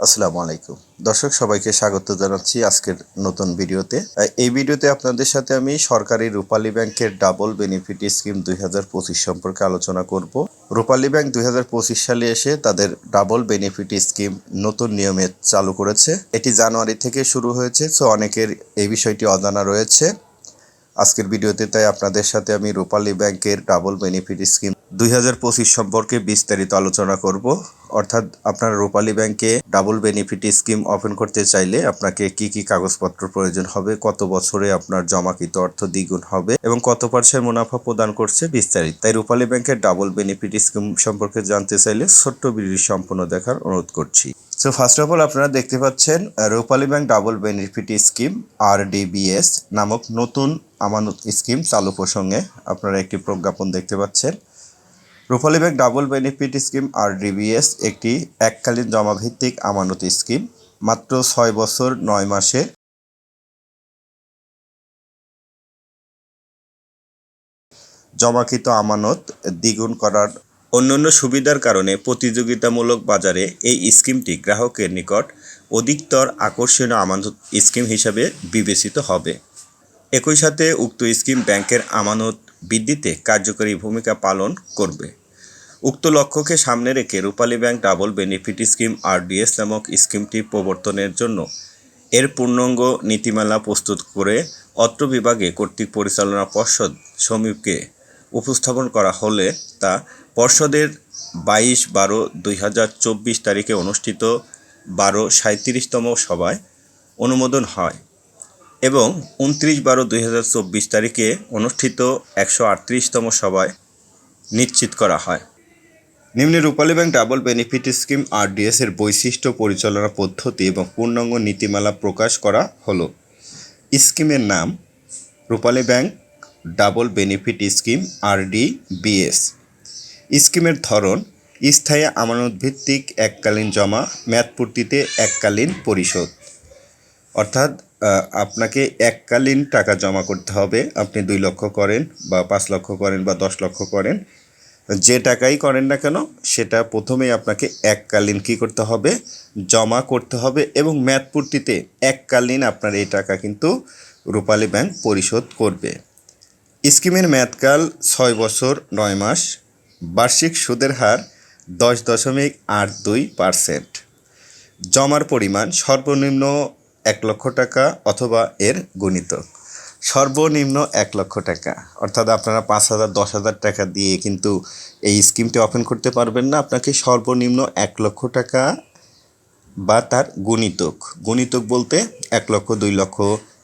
আসসালামু আলাইকুম। দর্শক, সবাইকে স্বাগত জানাচ্ছি আজকের নতুন ভিডিওতে। এই ভিডিওতে আপনাদের সাথে আমি সরকারি রূপালী ব্যাংকের ডাবল বেনিফিট স্কিম দুই হাজার পঁচিশ সম্পর্কে আলোচনা করব। রূপালী ব্যাংক দুই হাজার পঁচিশ সালে এসে তাদের ডাবল বেনিফিট স্কিম নতুন নিয়মে চালু করেছে। এটি জানুয়ারি থেকে শুরু হয়েছে, সো অনেকের এই বিষয়টি অজানা রয়েছে। আজকের ভিডিওতে তাই আপনাদের সাথে আমি রূপালী ব্যাংকের ডাবল বেনিফিট স্কিম দুই হাজার পঁচিশ সম্পর্কে বিস্তারিত আলোচনা করব। অর্থাৎ আপনার রূপালী ব্যাংকে ডাবল বেনিফিট স্কিম ওপেন করতে চাইলে আপনাকে কি কি কাগজপত্র প্রয়োজন হবে, কত বছরে আপনার জমাকৃত অর্থ দ্বিগুণ হবে এবং কত পার্সেন্ট মুনাফা প্রদান করছে বিস্তারিত। তাই রূপালী ব্যাংকের ডাবল বেনিফিট স্কিম সম্পর্কে জানতে চাইলে ছোট্ট ভিডিও সম্পূর্ণ দেখার অনুরোধ করছি। সো ফার্স্ট অফ অল আপনারা দেখতে পাচ্ছেন Rupali bank double benefit scheme আর নামক নতুন আমানত স্কিম চালু প্রসঙ্গে আপনারা একটি প্রজ্ঞাপন দেখতে পাচ্ছেন। Rupali bank double benefit scheme R DBS একটি এককালীন জমাভিত্তিক আমানত স্কিম। মাত্র ছয় বছর, নয় মাসে জমাকৃত আমানত দ্বিগুণ করার অন্যান্য সুবিধার কারণে প্রতিযোগিতামূলক বাজারে এই স্কিমটি গ্রাহকের নিকট অধিকতর আকর্ষণীয় আমানত স্কিম হিসাবে বিবেচিত হবে। একই সাথে উক্ত স্কিম ব্যাংকের আমানত বৃদ্ধিতে কার্যকরী ভূমিকা পালন করবে। উক্ত লক্ষ্যকে সামনে রেখে Rupali bank double benefit scheme, RDS নামক স্কিমটি প্রবর্তনের জন্য এর পূর্ণাঙ্গ নীতিমালা প্রস্তুত করে অত্র বিভাগে কর্তৃক পরিচালনা পর্ষদ সমীপকে উপস্থাপন করা হলে তা পর্ষদের বাইশ বারো দুই তারিখে অনুষ্ঠিত বারো সাঁত্রিশতম সভায় অনুমোদন হয় এবং উনত্রিশ বারো দুই তারিখে অনুষ্ঠিত একশো আটত্রিশতম সভায় নিশ্চিত করা হয়। নিম্নে Rupali bank double benefit scheme RDS এর বৈশিষ্ট্য পরিচালনা পদ্ধতি এবং পূর্ণাঙ্গ নীতিমালা প্রকাশ করা হলো। স্কিমের নাম Rupali bank double benefit scheme RDBS স্কিমের ধরন, স্থায়ী আমানতভিত্তিক এককালীন জমা মেয়াদপূর্তিতে এককালীন পরিশোধ। অর্থাৎ আপনাকে এককালীন টাকা জমা করতে হবে। আপনি দুই লক্ষ করেন বা পাঁচ লক্ষ করেন বা দশ লক্ষ করেন। যে টাকাই করেন না কেন, সেটা প্রথমেই আপনাকে এককালীন কী করতে হবে? জমা করতে হবে এবং মেয়াদপূর্তিতে এককালীন আপনার এই টাকা কিন্তু রূপালী ব্যাংক পরিশোধ করবে। স্কিমের মেয়াদকাল ছয় বছর নয় মাস, বার্ষিক সুদের হার দশ দশমিক আট দুই পারসেন্ট। জমার পরিমাণ সর্বনিম্ন এক লক্ষ টাকা অথবা এর গুণিতক। সর্বনিম্ন এক লক্ষ টাকা। অর্থাৎ আপনারা পাঁচ হাজার, দশ হাজার টাকা দিয়ে কিন্তু এই স্কিমটি ওপেন করতে পারবেন না। আপনাকে সর্বনিম্ন এক লক্ষ টাকা বা তার গুণিতক। গুণিতক বলতে এক লক্ষ, দুই লক্ষ,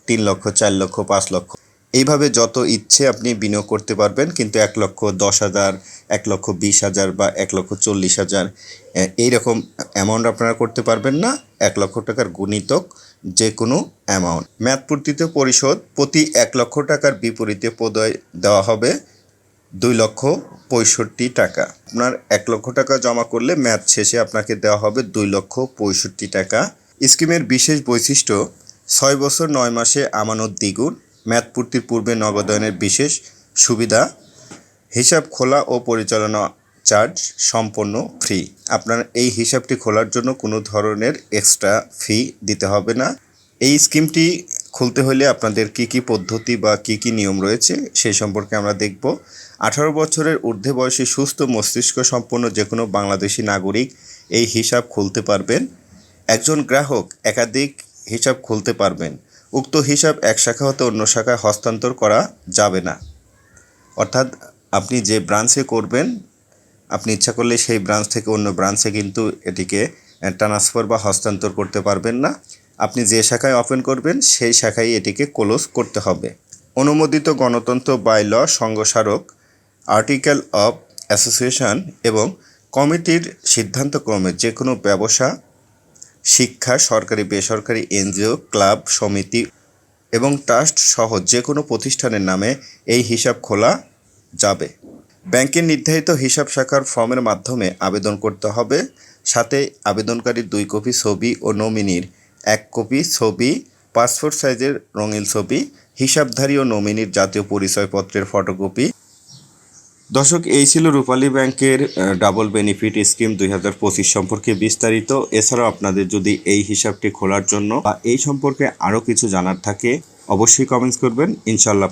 তিন লক্ষ, চার লক্ষ, পাঁচ লক্ষ। এইভাবে যত ইচ্ছে আপনি বিনিয়োগ করতে পারবেন, কিন্তু এক লক্ষ, দশ হাজার, এক লক্ষ, বিশ হাজার বা এক লক্ষ, চল্লিশ হাজার এইরকম অ্যামাউন্ট আপনারা করতে পারবেন না। এক লক্ষ টাকার গুণিতক যে কোনো অ্যামাউন্ট মেয়াদপূর্তিতে পরিশোধ প্রতি এক লক্ষ টাকার বিপরীতে প্রদয় দেওয়া হবে দুই লক্ষ পঁয়ষট্টি টাকা। আপনার এক লক্ষ টাকা জমা করলে ম্যাচ শেষে আপনাকে দেওয়া হবে দুই লক্ষ পঁয়ষট্টি টাকা। স্কিমের বিশেষ বৈশিষ্ট্য, ছয় বছর নয় মাসে আমানত দ্বিগুণ ম্যাথ পূর্তির পূর্বে নগদায়নের বিশেষ সুবিধা, হিসাব খোলা ও পরিচালনা চার্জ সম্পূর্ণ ফ্রি আপনার এই হিসাবটি খোলার জন্য কোনো ধরনের এক্সট্রা ফি দিতে হবে না। এই স্কিমটি খুলতে হলে আপনাদের কি কি পদ্ধতি বা কি কি নিয়ম রয়েছে সেই সম্পর্কে আমরা দেখব। আঠারো বছরের ঊর্ধ্বে বয়সী সুস্থ মস্তিষ্ক সম্পন্ন যে কোনো বাংলাদেশি নাগরিক এই হিসাব খুলতে পারবেন। একজন গ্রাহক একাধিক হিসাব খুলতে পারবেন। উক্ত হিসাব এক শাখা হতে অন্য শাখায় হস্তান্তর করা যাবে না। অর্থাৎ আপনি যে ব্রাঞ্চে করবেন আপনি ইচ্ছা করলে সেই ব্রাঞ্চ থেকে অন্য ব্রাঞ্চে কিন্তু এটিকে ট্রান্সফার বা হস্তান্তর করতে পারবেন না। আপনি যে শাখায় ওপেন করবেন, সেই শাখায় এটিকে ক্লোজ করতে হবে। অনুমোদিত গণতন্ত্র বাই ল সংঘস্মারক আর্টিকেল অফ অ্যাসোসিয়েশন এবং কমিটির সিদ্ধান্তক্রমে যে কোনো ব্যবসা, শিক্ষা, সরকারি, বেসরকারি, এনজিও, ক্লাব, সমিতি এবং ট্রাস্ট সহ যে কোনো প্রতিষ্ঠানের নামে এই হিসাব খোলা যাবে। ব্যাংকের নির্ধারিত হিসাব শাখার ফর্মের মাধ্যমে আবেদন করতে হবে। সাথে আবেদনকারীর দুই কপি ছবি ও নমিনির এক কপি ছবি, পাসপোর্ট সাইজের রঙিন ছবি, হিসাবধারী ও নমিনির জাতীয় পরিচয়পত্রের ফটোকপি। দর্শক, এই ছিল রূপালী ব্যাংকের ডাবল বেনিফিট স্কিম দুই হাজার পঁচিশ সম্পর্কে বিস্তারিত। এছাড়াও আপনাদের যদি এই হিসাবটি খোলার জন্য বা এই সম্পর্কে আরও কিছু জানার থাকে, অবশ্যই কমেন্টস করবেন। ইনশাল্লাহ